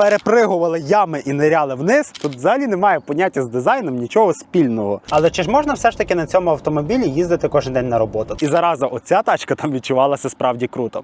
перепригували ями і ниряли вниз. Тут взагалі немає поняття з дизайном нічого спільного. Але чи ж можна все ж таки на цьому автомобілі їздити кожен день на роботу? І зараза, оця тачка там відчувалася справді круто.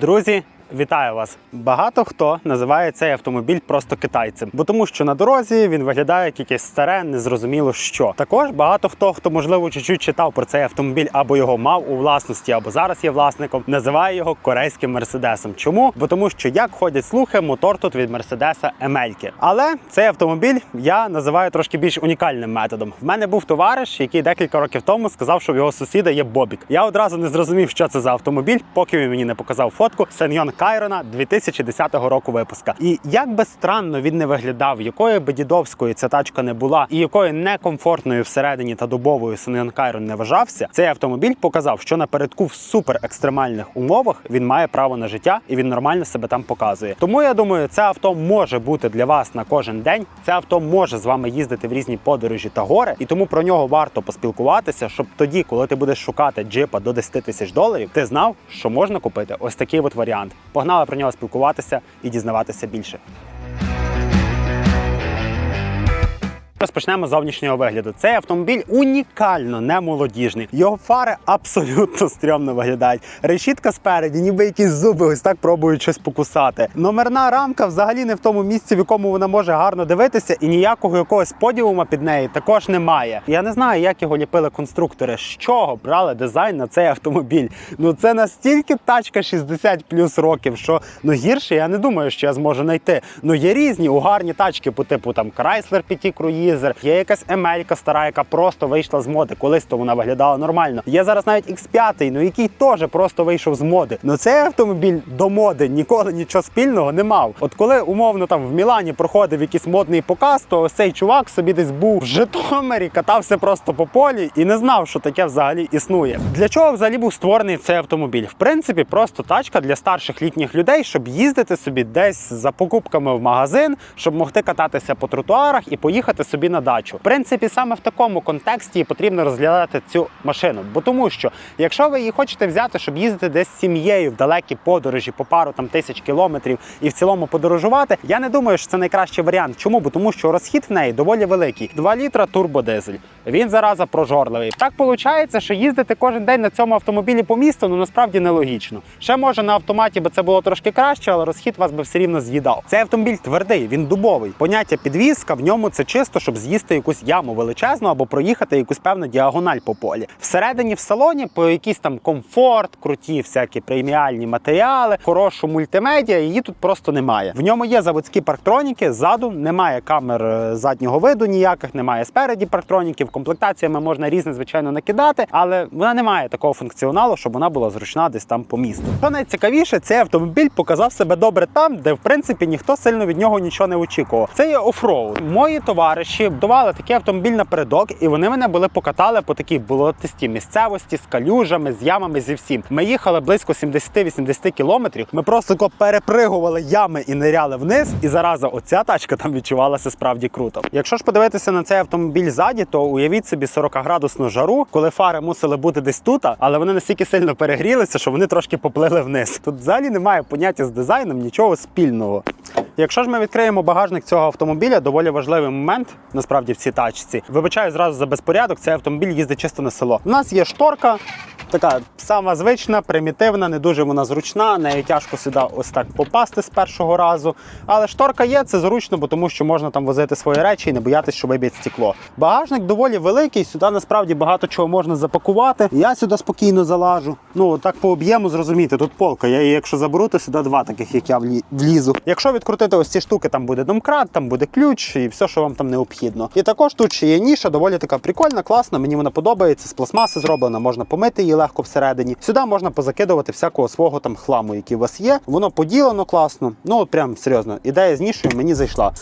Друзі, вітаю вас! Багато хто називає цей автомобіль просто китайцем, бо тому що на дорозі він виглядає як якесь старе, незрозуміло що. Також багато хто, хто можливо чуть-чуть читав про цей автомобіль або його мав у власності, або зараз є власником, називає його корейським мерседесом. Чому? Бо тому, що як ходять слухи, мотор тут від мерседеса Емельки. Але цей автомобіль я називаю трошки більш унікальним методом. В мене був товариш, який декілька років тому сказав, що в його сусіда є Бобік. Я одразу не зрозумів, що це за автомобіль, поки він мені не показав фотку Сеньон Кайрона 2010 року випуска. І як би странно він не виглядав, якою би дідовською ця тачка не була, і якою некомфортною всередині та дубовою Сеньон Кайрон не вважався, цей автомобіль показав, що напередку в супер екстремальних умовах він має право на життя і він нормально себе там показує. Тому я думаю, це авто може бути для вас на кожен день. Це авто може з вами їздити в різні подорожі та гори, і тому про нього варто поспілкуватися, щоб тоді, коли ти будеш шукати джипа до 10 тисяч доларів, ти знав, що можна купити ось такий от варіант. Погнали про нього спілкуватися і дізнаватися більше. Розпочнемо з зовнішнього вигляду. Цей автомобіль унікально не молодіжний. Його фари абсолютно стрьомно виглядають. Решітка спереді, ніби якісь зуби, ось так пробують щось покусати. Номерна рамка взагалі не в тому місці, в якому вона може гарно дивитися, і ніякого якогось подіума під неї також немає. Я не знаю, як його ліпили конструктори, з чого брали дизайн на цей автомобіль. Ну це настільки тачка 60 плюс років, що ну гірше я не думаю, що я зможу знайти. Ну є різні угарні тачки по типу там Chrysler PT Cruiser, є якась Емелька стара, яка просто вийшла з моди. Колись то вона виглядала нормально. Є зараз навіть X5, ну який теж просто вийшов з моди. Ну цей автомобіль до моди ніколи нічого спільного не мав. От коли умовно там в Мілані проходив якийсь модний показ, то ось цей чувак собі десь був в Житомирі, катався просто по полі і не знав, що таке взагалі існує. Для чого взагалі був створений цей автомобіль? В принципі, просто тачка для старших літніх людей, щоб їздити собі десь за покупками в магазин, щоб могти кататися по тротуарах і поїхати собі на дачу. В принципі, саме в такому контексті потрібно розглядати цю машину. Бо тому, що якщо ви її хочете взяти, щоб їздити десь з сім'єю в далекі подорожі по пару там тисяч кілометрів і в цілому подорожувати, я не думаю, що це найкращий варіант. Чому? Бо тому, що розхід в неї доволі великий. 2 літра турбодизель. Він зараза прожорливий. Так виходить, що їздити кожен день на цьому автомобілі по місту ну насправді нелогічно. Ще може на автоматі би це було трошки краще, але розхід вас би все рівно з'їдав. Цей автомобіль твердий, він дубовий. Поняття підвізка в ньому це чисто, щоб з'їсти якусь яму величезну або проїхати якусь певну діагональ по полі. Всередині в салоні по якийсь там комфорт, круті всякі преміальні матеріали, хорошу мультимедіа. Її тут просто немає. В ньому є заводські парктроніки. Ззаду немає камер е, заднього виду ніяких, немає спереді парктроніків. Комплектаціями можна різне, звичайно, накидати, але вона не має такого функціоналу, щоб вона була зручна десь там по місту. Що найцікавіше, цей автомобіль показав себе добре там, де в принципі ніхто сильно від нього нічого не очікував. Це є офроуд. Мої товариші давали такий автомобіль напередок, і вони мене були покатали по такій болотистій місцевості з калюжами, з ямами, зі всім. Ми їхали близько 70-80 кілометрів. Ми просто перепригували ями і ниряли вниз. І зараза, оця тачка там відчувалася справді круто. Якщо ж подивитися на цей автомобіль ззаді, то уявіть собі 40 градусну жару, коли фари мусили бути десь тут, але вони настільки сильно перегрілися, що вони трошки поплили вниз. Тут взагалі немає поняття з дизайном нічого спільного. Якщо ж ми відкриємо багажник цього автомобіля, доволі важливий момент насправді в цій тачці. Вибачаю зразу за безпорядок. Цей автомобіль їздить чисто на село. У нас є шторка. Така сама звична, примітивна, не дуже вона зручна. Нею тяжко сюди ось так попасти з першого разу. Але шторка є, це зручно, бо тому що можна там возити свої речі і не боятися, що виб'є стекло. Багажник доволі великий, сюди насправді багато чого можна запакувати. Я сюди спокійно залажу. Ну так по об'єму зрозуміти, тут полка. Я її, якщо заберу, то сюди два таких, як я влізу. Якщо відкрутити ось ці штуки, там буде домкрат, там буде ключ і все, що вам там необхідно. І також тут ще є ніша, доволі така прикольна, класна. Мені вона подобається. З пластмаси зроблена, можна помити її легко всередині. Сюди можна позакидувати всякого свого там хламу, який у вас є. Воно поділено класно. Ну от прям серйозно. Ідея з нішою мені зайшла.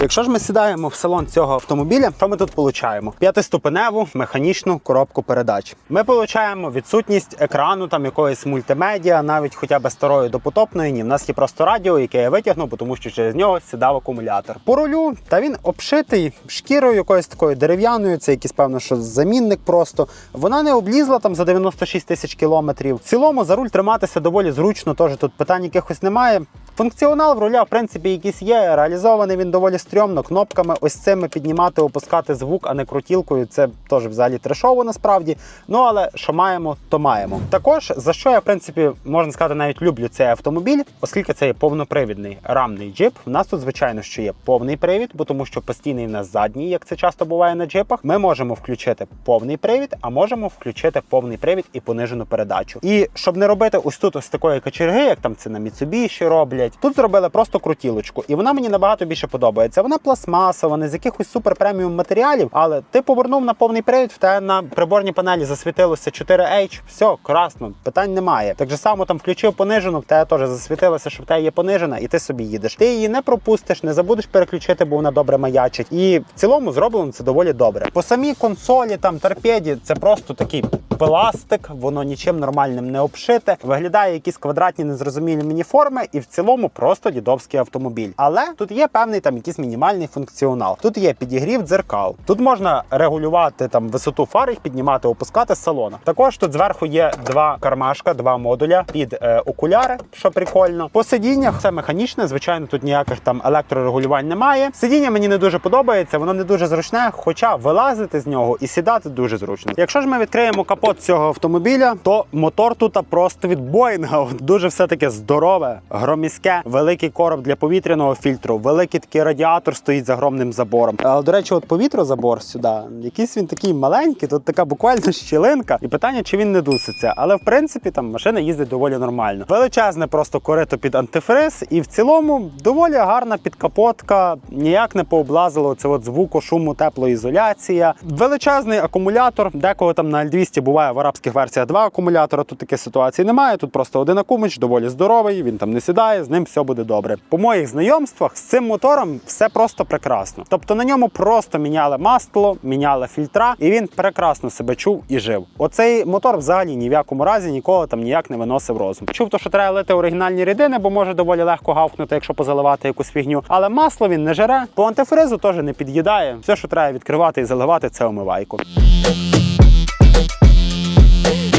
Якщо ж ми сідаємо в салон цього автомобіля, що ми тут получаємо? П'ятиступеневу механічну коробку передач. Ми получаємо відсутність екрану, там якоїсь мультимедіа, навіть хоча б старої допотопної. Ні, в нас є просто радіо, яке я витягнув, тому що через нього сідав акумулятор. По рулю, та він обшитий шкірою якоюсь такою дерев'яною. Це якийсь певно, що замінник просто. Вона не облізла там за 96 тисяч кілометрів. В цілому за руль триматися доволі зручно. Теж тут питань якихось немає. Функціонал в руля, в принципі, якийсь є. Реалізований він доволі стрьомно. Кнопками ось цими піднімати, опускати звук, а не крутілкою. Це теж взагалі трешово насправді. Ну але що маємо, то маємо. Також за що я в принципі можна сказати, навіть люблю цей автомобіль, оскільки це є повнопривідний рамний джип. У нас тут, звичайно, що є повний привід, бо тому що постійний в нас задній, як це часто буває на джипах. Ми можемо включити повний привід, а можемо включити повний привід і понижену передачу. І щоб не робити ось тут ось такої кочерги, як там це на Mitsubishi роблять. Тут зробили просто крутілочку, і вона мені набагато більше подобається. Вона пластмасова, не з якихось супер преміум матеріалів, але ти повернув на повний привід, в тебе на приборній панелі засвітилося 4H, все, красно, питань немає. Так же само там включив понижену, в тебе теж засвітилося, що в тебе є понижена, і ти собі їдеш. Ти її не пропустиш, не забудеш переключити, бо вона добре маячить. І в цілому зроблено це доволі добре. По самій консолі, там торпеді, це просто такий пластик, воно нічим нормальним не обшите. Виглядає якісь квадратні незрозумілі мені форми, і в цілому просто дідовський автомобіль. Але тут є певний там якийсь мінімальний функціонал. Тут є підігрів дзеркал. Тут можна регулювати там висоту фар, їх піднімати, опускати з салона. Також тут зверху є два кармашка, два модуля під е, окуляри, що прикольно. По сидіннях це механічне, звичайно, тут ніяких там електрорегулювань немає. Сидіння мені не дуже подобається, воно не дуже зручне, хоча вилазити з нього і сідати дуже зручно. Якщо ж ми відкриємо капот цього автомобіля, то мотор тут просто від Боїнга. Дуже все таке здорове, громіське, великий короб для повітряного фільтру, великий такий радіатор стоїть за огромним забором. Але до речі, от повітрозабор сюди, якийсь він такий маленький, тут така буквально щілинка. І питання, чи він не дуситься. Але в принципі там машина їздить доволі нормально. Величезне просто корито під антифриз, і в цілому доволі гарна підкапотка, ніяк не пооблазило це звуку, шуму, теплоізоляція. Величезний акумулятор. Декого там на L200 буває в арабських версіях два акумулятора. Тут таких ситуацій немає. Тут просто один акумуч, доволі здоровий. Він там не сідає, з ним все буде добре. По моїх знайомствах з цим мотором все просто прекрасно. Тобто на ньому просто міняли масло, міняли фільтра, і він прекрасно себе чув і жив. Оцей мотор взагалі ні в якому разі ніколи там ніяк не виносив розум. Чув то, що треба лити оригінальні рідини, бо може доволі легко гавкнути, якщо позаливати якусь фігню. Але масло він не жере, по антифризу теж не під'їдає. Все, що треба відкривати і заливати, це омивайку.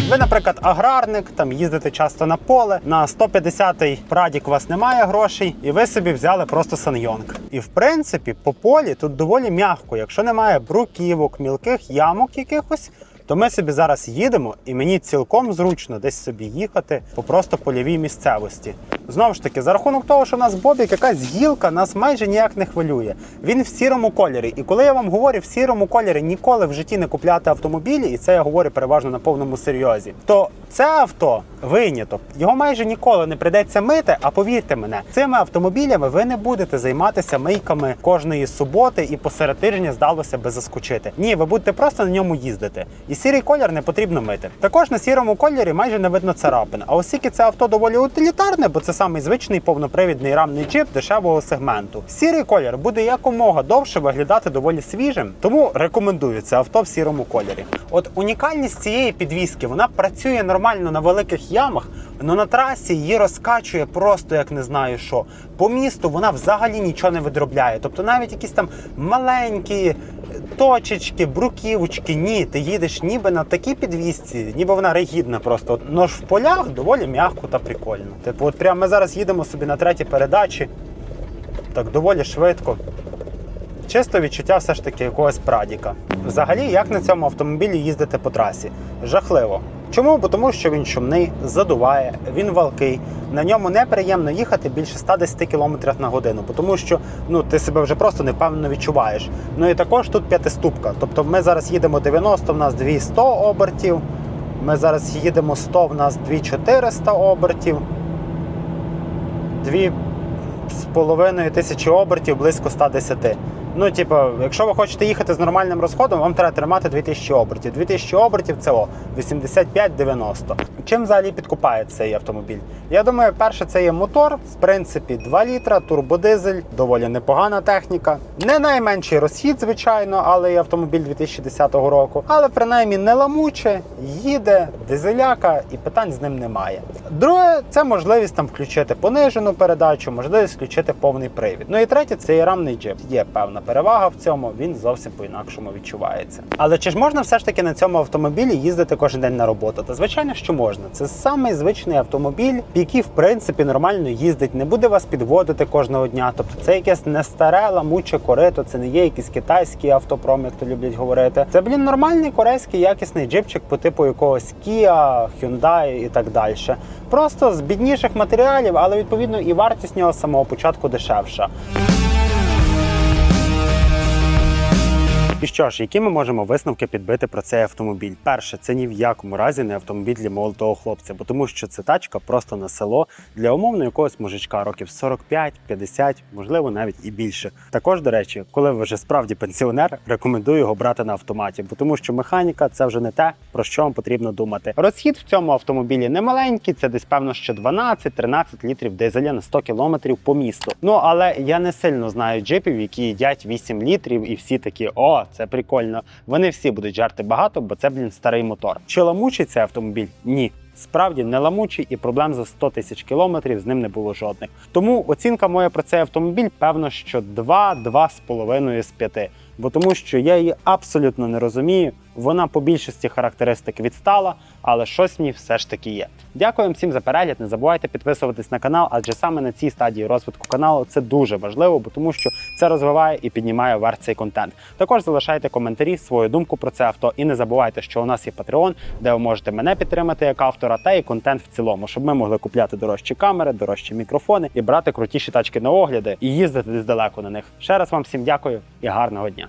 Ви, наприклад, аграрник, там їздите часто на поле. На 150-й прадік у вас немає грошей, і ви собі взяли просто санйонг. І в принципі, по полі тут доволі м'яко. Якщо немає бруківок, мілких ямок якихось. То ми собі зараз їдемо, і мені цілком зручно десь собі їхати по просто польовій місцевості. Знову ж таки, за рахунок того, що в нас Бобік, якась гілка нас майже ніяк не хвилює. Він в сірому кольорі. І коли я вам говорю в сірому кольорі ніколи в житті не купляти автомобілі, і це я говорю переважно на повному серйозі, то це авто виняток. Його майже ніколи не прийдеться мити. А повірте мене, цими автомобілями ви не будете займатися мийками кожної суботи і посеред тижня здалося би заскочити. Ні, ви будете просто на ньому їздити. І сірий колір не потрібно мити. Також на сірому кольорі майже не видно царапин. А оскільки це авто доволі утилітарне, бо це самий звичний повнопривідний рамний джип дешевого сегменту. Сірий колір буде якомога довше виглядати доволі свіжим, тому рекомендую це авто в сірому кольорі. От унікальність цієї підвіски вона працює нормально на великих ямах, але на трасі її розкачує просто як не знаю що. По місту вона взагалі нічого не видробляє. Тобто навіть якісь там маленькі точечки, бруківочки, ні, ти їдеш ніби на такій підвісці, ніби вона ригідна просто. От, но ж в полях доволі м'яко та прикольно. Типу, от прямо ми зараз їдемо собі на третій передачі, так доволі швидко. Чисто відчуття все ж таки якогось прадіка. Взагалі, як на цьому автомобілі їздити по трасі? Жахливо. Чому? Бо тому, що він шумний, задуває, він валкий. На ньому неприємно їхати більше 110 км на годину, тому що ну ти себе вже просто невпевнено відчуваєш. Ну і також тут п'ятиступка. Тобто ми зараз їдемо 90, в нас 200 обертів. Ми зараз їдемо 100, в нас 2400 обертів. Дві з половиною тисячі обертів близько 110. Ну, типу, якщо ви хочете їхати з нормальним розходом, вам треба тримати 2000 обертів. 2000 обертів це о 85-90. Чим взагалі підкупає цей автомобіль? Я думаю, перше, це є мотор, в принципі, 2 літра, турбодизель, доволі непогана техніка. Не найменший розхід, звичайно, але і автомобіль 2010 року. Але принаймні не ламуче, їде, дизеляка і питань з ним немає. Друге, це можливість там включити понижену передачу, можливість включити повний привід. Ну і третє, це є рамний джип. Є певна перевага в цьому, він зовсім по-інакшому відчувається. Але чи ж можна все ж таки на цьому автомобілі їздити кожен день на роботу? Та звичайно, що можна. Це самий звичний автомобіль, який в принципі нормально їздить, не буде вас підводити кожного дня. Тобто це якесь не старе ламуче корито, це не є якийсь китайський автопром, як то люблять говорити. Це блін нормальний корейський якісний джипчик по типу якогось Kia, Hyundai і так далі. Просто з бідніших матеріалів, але відповідно і вартість нього з самого початку дешевша. І що ж, які ми можемо висновки підбити про цей автомобіль? Перше, це ні в якому разі не автомобіль для молодого хлопця, бо тому що це тачка просто на село для умовно якогось мужичка років 45-50, можливо, навіть і більше. Також, до речі, коли ви вже справді пенсіонер, рекомендую його брати на автоматі, бо тому що механіка це вже не те, про що вам потрібно думати. Розхід в цьому автомобілі не маленький, це десь певно що 12-13 літрів дизеля на 100 кілометрів по місту. Ну але я не сильно знаю джипів, які їдять 8 літрів, і всі такі о, це прикольно. Вони всі будуть жарти багато, бо це, блін, старий мотор. Чи ламучий цей автомобіль? Ні. Справді не ламучий і проблем за 100 тисяч кілометрів з ним не було жодних. Тому оцінка моя про цей автомобіль, певно, що 2-2,5 з 5. Бо тому що я її абсолютно не розумію. Вона по більшості характеристик відстала, але щось в ній все ж таки є. Дякую всім за перегляд. Не забувайте підписуватись на канал, адже саме на цій стадії розвитку каналу це дуже важливо, бо тому що це розвиває і піднімає вверх цей контент. Також залишайте коментарі, свою думку про це авто, і не забувайте, що у нас є Patreon, де ви можете мене підтримати як автора, та і контент в цілому, щоб ми могли купляти дорожчі камери, дорожчі мікрофони і брати крутіші тачки на огляди і їздити десь далеко на них. Ще раз вам всім дякую і гарного дня.